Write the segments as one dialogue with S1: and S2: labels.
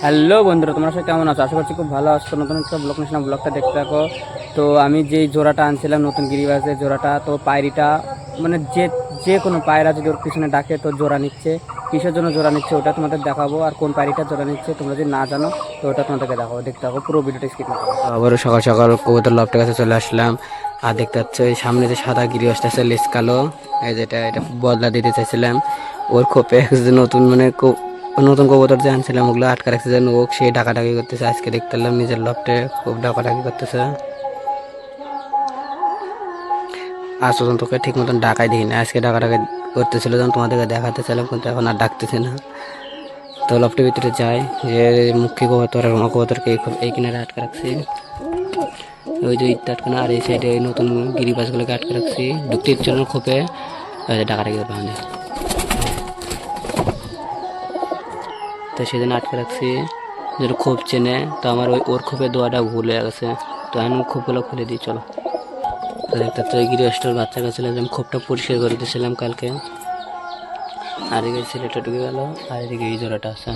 S1: Hello বন্ধুরা, তোমরা সবাই কেমন আছো? আশা করছি খুব ভালো আছো। নতুন একটা ব্লগ নিয়েছিলাম ব্লগটা দেখতে থাকো। তো আমি যেই জোড়াটা আনছিলাম, নতুন গিরিবাসের জোড়াটা, তো পায়রিটা মানে যে যে কোনো পায়রা যদি ওর পিছনে ডাকে, তো জোড়া নিচ্ছে। কিসের জন্য জোড়া নিচ্ছে ওটা তোমাদের দেখাবো, আর কোন পায়রিটা জোড়া নিচ্ছে তোমরা যদি না জানো, তো ওটা তোমাদেরকে দেখাবো। দেখতে থাকো, পুরো ভিডিওটা স্কিপ করো। আবারও সকাল সকাল কবুতর লফটের কাছে চলে আসলাম। আর দেখতে পাচ্ছ, এই সামনে যে সাদা গিরিবাসটা আছে, লেস কালো যেটা এটা বদলা দিতে চাইছিলাম। ওর একজন নতুন মানে কো- নতুন কবুতর যে আনছিলাম, ওগুলো আটকা রাখছে যেন ও সে ডাকাডাকি করতেছে। আজকে দেখতে পেলাম নিজের লফটে খুব ডাকাডাকি করতেছে। আজ পর্যন্ত ওকে ঠিক মতন ডাকাই দিই না আজকে ডাকাডাকি করতেছিল যখন তোমাদেরকে দেখাতে চাইলাম, কিন্তু এখন আর ডাকতেছে না। তো লফটের ভিতরে যাই, যে মুখ্য কবুতর আর রমা কবুতরকে এই কিনারে আটকা রাখছি। ওই যে ইটটা আটকানো আর এই সাইডে নতুন গিরিবাসগুলোকে আটকে রাখছি। ঢুকতে ইচ্ছে খোপে। ওই যে ডাকাডাকি তো সেদিন আটকে রাখছি। যেটা খোপ চেনে, তো আমার ওই ওর খোপে দোয়াটা ভুল হয়ে গেছে। তো আমি খোপগুলো খুলে দিই, চলো। দেখতে তো গিরিবাসটার বাচ্চা কাছে আমি খোপটা পরিষ্কার করে দিয়েছিলাম কালকে। আর এদিকে ছেলেটা ঢুকে গেল, আর এদিকে এই জোড়াটা আছে।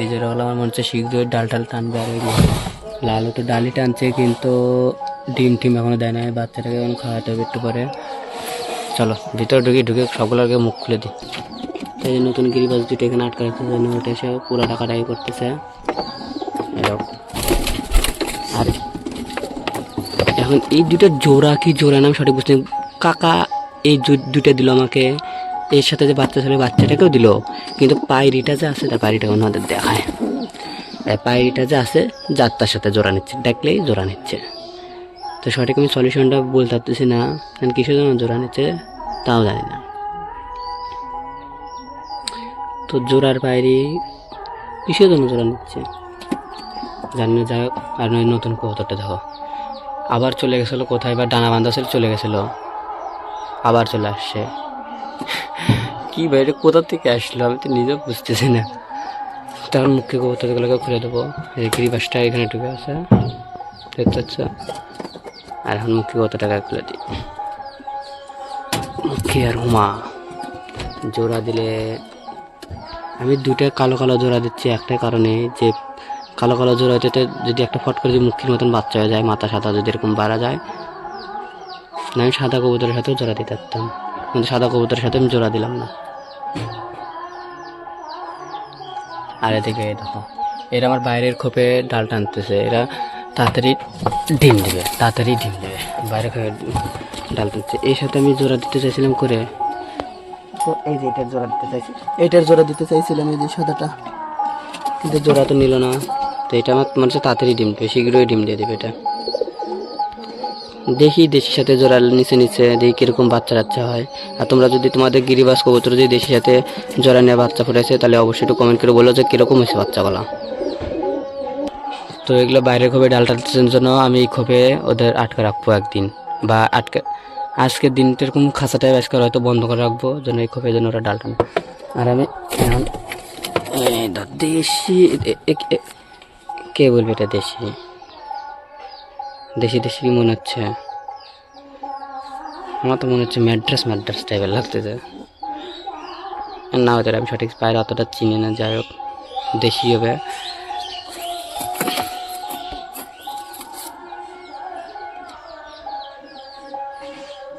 S1: এই জোড়াগুলো আমার মনে হচ্ছে শীঘ্রই ডাল টাল টানবে আর ওই লাল তো ডালি টানছে, কিন্তু ডিম টিম এখনও দেয় না বাচ্চাটাকে এখন খাওয়াতে হবে একটু পরে। চলো, ভিতরে ঢুকে ঢুকে সবগুলোকে মুখ খুলে দিই। এই যে নতুন গিরিবাস দুটো এখানে আটকা রাখতে জন্য ওটা এসে পুরো টাকাটাই করতেছে। আর এখন এই দুটো জোড়া কি জোড়া? নাম সঠিক বুঝতে কাকা এই দুটো দিল আমাকে। এর সাথে যে বাচ্চা ছেলে, বাচ্চাটাকেও দিল। কিন্তু পায়রিটা যে আছে তার পায়রিটা ওনাদের দেখায়। পায়রিটা যে আছে যাত্রার সাথে জোড়া নিচ্ছে। ডাকলেই জোড়া নিচ্ছে। তো সঠিক আমি সলিউশনটা বলতে পারতেছি না। কারণ কিসের জন্য জোড়া নিচ্ছে, তাও জানি না। তো জোড়ার বাইরে কিসের জন্য জোড়া নিচ্ছে? জানি না হোক আর নয়, নতুন কবুতরটা দেখো। আবার চলে গেছিল কোথায় বা ডানা বান্ধা ছিল, চলে গেছিল। আবার চলে আসছে। কি বাইরে কোথা থেকে আসলো? আমি তো নিজেও বুঝতেছি না। তখন মুখ্য কবুতরগুলোকে খুলে দেবো। এই গিরিবাসটা এখানে ঢুকে আছে। দেখতে পাচ্ছ? আর এখন মুখ্য কবুতরটাকে খুলে দিই। মুখ্য আর হুমা। জোড়া দিলে আমি দুটো কালো কালো জোড়া দিচ্ছি একটাই কারণে যে কালো কালো জোড়া হতে যদি একটা ফট করে যদি মুখির মতন বাচ্চা হয়ে যায়, মাথা সাদা যদি এরকম বাড়া যায়, না, আমি সাদা কবুতরের সাথেও জোড়া দিতে পারতাম। কিন্তু সাদা কবুতরের সাথে আমি জোড়া দিলাম না। আর এদিকে দেখো, এরা আমার বাইরের খোপে ডাল টানতেছে, এরা তাড়াতাড়ি ডিম দেবে, তাড়াতাড়ি ডিম দেবে বাইরে খোপে ডাল টানছে এর সাথে আমি জোড়া দিতে চাইছিলাম করে তো এই যে এটার জোড়া দিতে চাইছি। এটার জোড়া দিতে চাইছিলাম এই যে সাদাটা। কিন্তু জোড়া তো নিল না। তো এটা আমার মনে হচ্ছে তাড়াতাড়ি ডিম দেবে শীঘ্রই ডিম দিয়ে দেবে এটা। দেখি দেশির সাথে জোড়া নিচে নিচে, দেখি কীরকম বাচ্চা বাচ্চা হয়। আর তোমরা যদি তোমাদের গিরিবাস কবুতর যদি দেশির সাথে জোড়া নিয়ে বাচ্চা ফুটেছে তাহলে অবশ্যই একটু কমেন্ট করে বলো যে কীরকম হয়েছে বাচ্চাগুলা। তো এগুলো বাইরের খোপে ডালটা জন্য আমি খোপে ওদের আটকে রাখব একদিন, বা আটকে আজকের দিনটা এরকম খাঁচাটাই আজকে হয়তো বন্ধ করে রাখব, যেন এই খোপের জন্য ওরা ডালটা। আর আমি এখন দেশি কে বলবে এটা দেশি? দেশি দেশি কি মনে হচ্ছে? আমার তো মনে হচ্ছে ম্যাড্রাস ম্যাড্রাস টাইপের লাগতেছে। না হতে আমি সঠিক পায়ের অতটা চিনি না, যাই হোক, দেশি হবে।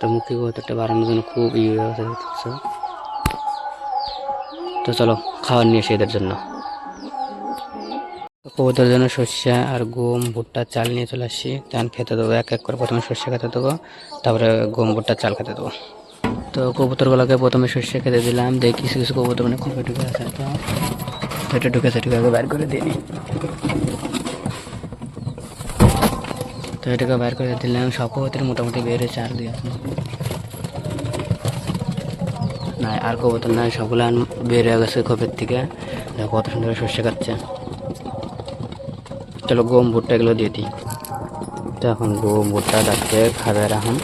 S1: তো মুখে কতটা বাড়ানোর জন্য খুব ইয়ে হয়ে তো চলো খাওয়ার নিয়ে এসে এদের জন্য। কবুতরের জন্য সর্ষে আর গম, ভুট্টা, চাল নিয়ে চলে আসছি তখন খেতে দেবো, এক এক করে প্রথমে সর্ষে খেতে দেবো, তারপরে গম, ভুট্টা, চাল খেতে দেবো। তো কবুতরগুলোকে প্রথমে সর্ষে খেতে দিলাম দেখি কিছু কিছু কবুতর মানে খুব ঢুকে আছে, তো ঢুকেছে, ঢুকে আগে বের করে দিই তো এটাকে বের করে দিলাম। সব কবুতর মোটামুটি বের হয়েছে আর দুই না আর কবুতর নাই, সবগুলো বের হয়ে গেছে খোপের থেকে। কত সুন্দর সর্ষে খাচ্ছে চলো গম ভুট্টা এগুলো দিয়ে দিই। তো এখন গম ভুট্টা যাচ্ছে খাবে এখন।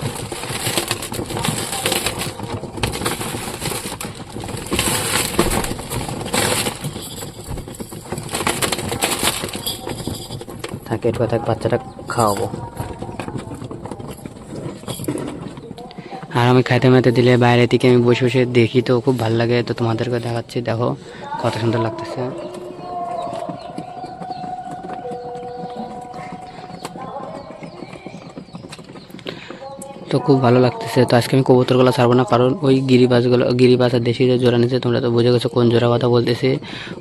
S1: থাকে একটু থাক, বাচ্চাটা খাওয়াবো। আর আমি খাইতে মাইতে দিলে বাইরে থেকে আমি বসে বসে দেখি তো, খুব ভালো লাগে। তো তোমাদেরকে দেখাচ্ছি, দেখো কত সুন্দর লাগতেছে। তো খুব ভালো লাগতেছে। তো আজকে আমি কবুতরগুলো ছাড়বো না, কারণ ওই গিরিবাজগুলো গিরিবাজ আর দেশি যে জোড়া নিচ্ছে তোমরা তো বুঝে গেছো কোন জোড়া কথা বলতেছি।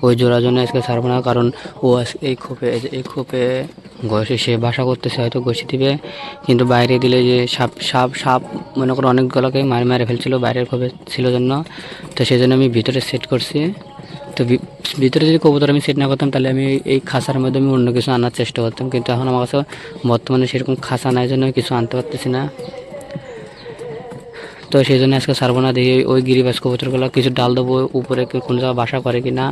S1: ওই জোড়ার জন্য আজকে ছাড়বো না, কারণ ও এই খোপে এই খোপে ঘষে, সে বাসা করতেছে, হয়তো ঘষে দিবে। কিন্তু বাইরে দিলে যে সাপ সাপ সাপ, মনে করো অনেকগুলোকে মারে মারে ফেলছিল, বাইরের খোপে ছিল জন্য। তো সেই জন্য আমি ভিতরে সেট করছি। তো ভিতরে যদি কবুতর আমি সেট না করতাম, তাহলে আমি এই- খাসার মধ্যে আমি অন্য কিছু আনার চেষ্টা করতাম। কিন্তু এখন আমার কাছে বর্তমানে সেরকম খাসা নাই, জন্য কিছু আনতে পারতেছি না। তো সেই জন্য আজকে ছাড়বো না, দেখি ওই গিরিবাস কবুতরগুলো কিছু ডাল দেবো, উপরে কোনো জায়গায় বাসা করে কি না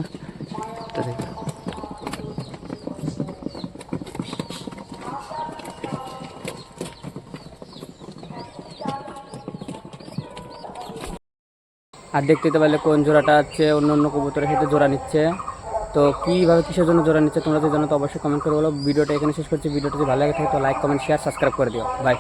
S1: আর দেখতে তো পারলে কোন জোড়াটা হচ্ছে অন্য অন্য কবুতরের সাথে জোড়া নিচ্ছে। তো কীভাবে কিসের জন্য জোড়া নিচ্ছে তোমরা যদি জানো, তো অবশ্যই কমেন্ট করে বলো। ভিডিওটা এখানে শেষ করছি। ভিডিওটা যদি ভালো লাগে থাকে, তো লাইক কমেন্ট শেয়ার সাবস্ক্রাইব করে দিও। বাই